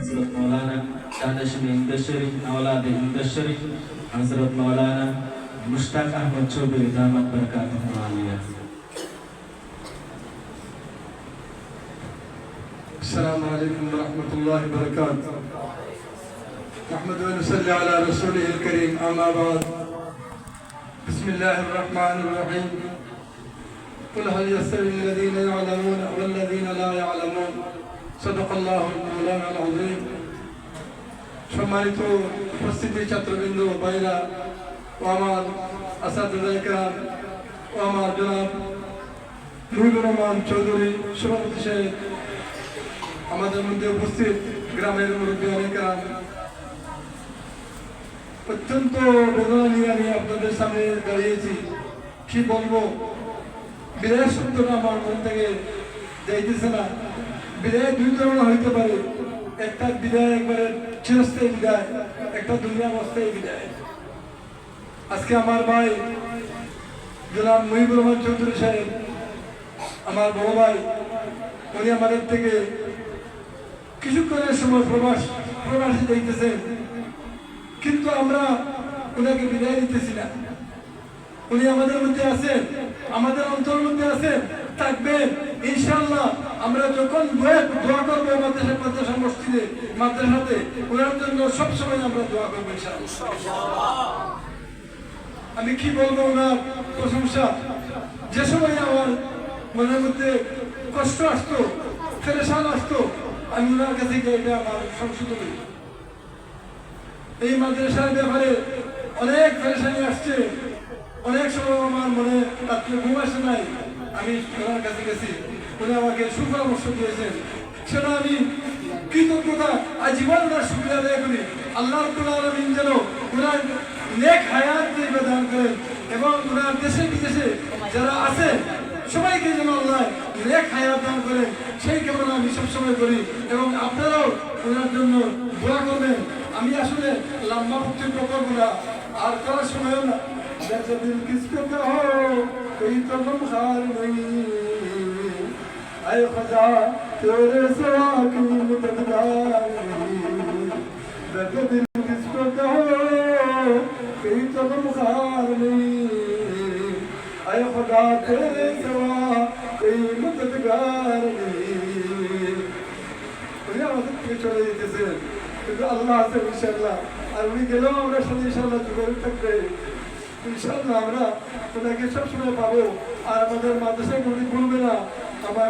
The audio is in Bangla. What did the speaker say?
حضرت مولانا دانش اندشري أولاد اندشري حضرت مولانا مشتاق احمد چوبري دامت بركاته عاليه السلام عليكم ورحمة الله وبركاته نحمد ونصلي على رسوله الكريم أما بعد. بسم الله الرحمن الرحيم قل هل يستوي الذين يعلمون والذين لا يعلمون؟ সদকল্লাহ মৌলানা আলহিম সম্মানিত উপস্থিতি ছাত্রবৃন্দ, ভাইরা, ও আমার আসাদুল্লাহাম ও আমার জনাব নুরুল রহমান চৌধুরী, সভাপতি সাহেব, আমাদের মধ্যে উপস্থিত গ্রামের মুরব্বী অনেকেরাম অত্যন্ত বেদনা নিয়ে আমি আপনাদের সামনে দাঁড়িয়েছি। কি বলব? বিরাট সত্য আমার মন থেকে যাইতেছে না। বিদায় দুই ধরনের হইতে পারে। একটা বিদায় একবারে চিরস্থায়ী বিদায়, একটা দুনিয়া অস্থায়ী বিদায়। আজকে আমার ভাই জনাব মহিবুর রহমান চৌধুরী সাহেব, আমার বড় ভাই, উনি আমাদের থেকে কিছুক্ষণের সময় প্রবাস প্রবাসী দেখতেছেন কিন্তু আমরা ওনাকে বিদায় দিতেছি না। উনি আমাদের মধ্যে আছেন। আমাদের অন্তর মধ্যে আছেন থাকবেন ইনশাল্লাহ আমরা যখন দোয়া করব মাদ্রাসা মাদ্রাসা মসজিদে, মাদ্রাসাতে, ওনার জন্য সবসময় আমরা দোয়া করব আমি কি বলব ওনার প্রশংসা? যে সময় আমার মনের মধ্যে কষ্ট আসতো, ফেরেশান আসতো, আমি ওনার কাছে গিয়ে এটা আমার সংশোধনী এই মাদ্রাসার ব্যাপারে অনেক ফেরেশানি আসছে। অনেক সময় আমার মনে রাত্রে ঘুম আসে নাই, আমি ওনার কাছে গেছি। উনি আমাকে সুপরামর্শ দিয়েছেন সেটা আমি কৃতজ্ঞতা, আজীবন ওনার সুবিধা আদায় করি আল্লাহ আলমিন যেন ওনার নেক হায়াত দিয়ে দান করেন এবং ওনার দেশে, বিদেশে যারা আছেন সবাইকে যেন আল্লাহ নেক হায়াত দান করেন। সেই কামনা আমি সবসময় করি এবং আপনারাও ওনার জন্য দোয়া করবেন। আমি আসলে লম্বা করব না আর করার সময়ও না। نزل القسط کہو کوئی تو غمخار نہیں اے خدا تیرے سوا کوئی مددگار نہیں نزل القسط کہو کوئی تو غمخار نہیں اے خدا تیرے سوا کوئی مددگار نہیں دنیا مدد کے چلے যেতেছে الله আল্লাহ আছে ইনশাআল্লাহ আর উনি গেলেও আমরা সাথে ইনশাআল্লাহ যুগের থাকবে ইনশাল্লাহ আমরা ওনাকে সবসময় পাবো। আর আমাদের মাদ্রাসায় উনি ভুলবে না। আমার